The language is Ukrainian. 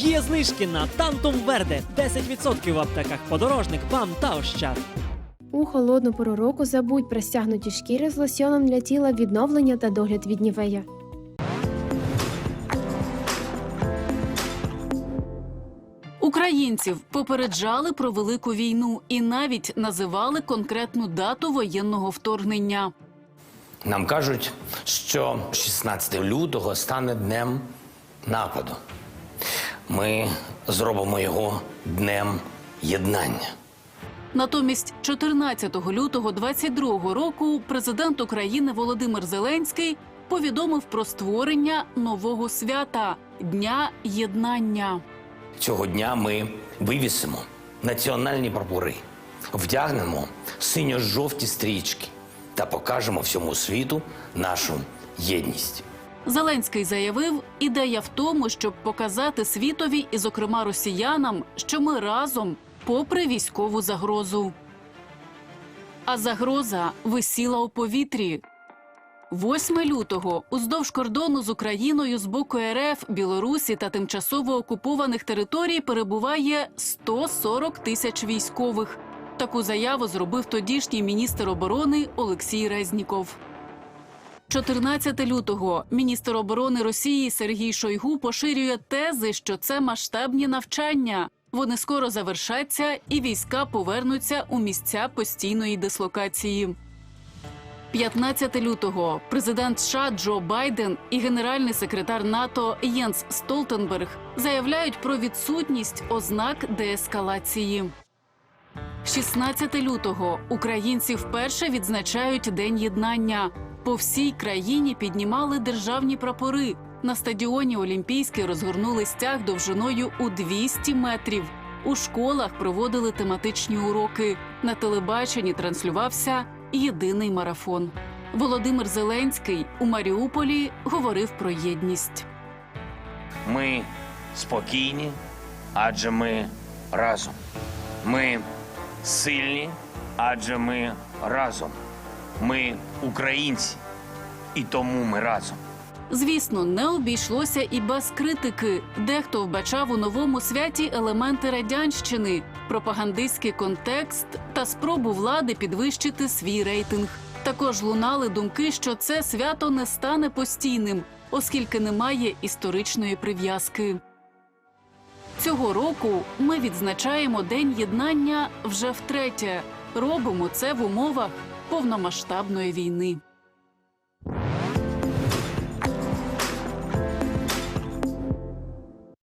Є знижки на Тантум Верде 10% в аптеках подорожник, БАМ та Ощад. У холодну пору року забудь про стягнуті шкіри з лосьоном для тіла відновлення та догляд від нівея. Українців попереджали про велику війну і навіть називали конкретну дату воєнного вторгнення. Нам кажуть, що 16 лютого стане днем нападу. Ми зробимо його днем єднання. Натомість, 14 лютого 22 року, президент України Володимир Зеленський повідомив про створення нового свята Дня єднання. Цього дня ми вивісимо національні прапори, вдягнемо синьо-жовті стрічки та покажемо всьому світу нашу єдність. Зеленський заявив, ідея в тому, щоб показати світові і, зокрема, росіянам, що ми разом, попри військову загрозу. А загроза висіла у повітрі. 8 лютого уздовж кордону з Україною з боку РФ, Білорусі та тимчасово окупованих територій перебуває 140 тисяч військових. Таку заяву зробив тодішній міністр оборони Олексій Резніков. 14 лютого міністр оборони Росії Сергій Шойгу поширює тези, що це масштабні навчання. Вони скоро завершаться, і війська повернуться у місця постійної дислокації. 15 лютого президент США Джо Байден і генеральний секретар НАТО Єнс Столтенберг заявляють про відсутність ознак деескалації. 16 лютого українці вперше відзначають День єднання. По всій країні піднімали державні прапори. На стадіоні Олімпійський розгорнули стяг довжиною у 200 метрів. У школах проводили тематичні уроки. На телебаченні транслювався єдиний марафон. Володимир Зеленський у Маріуполі говорив про єдність. Ми спокійні, адже ми разом. Ми сильні, адже ми разом. Ми українці, і тому ми разом. Звісно, не обійшлося і без критики. Дехто вбачав у новому святі елементи радянщини, пропагандистський контекст та спробу влади підвищити свій рейтинг. Також лунали думки, що це свято не стане постійним, оскільки немає історичної прив'язки. Цього року ми відзначаємо День єднання вже втретє. Робимо це в умовах повномасштабної війни.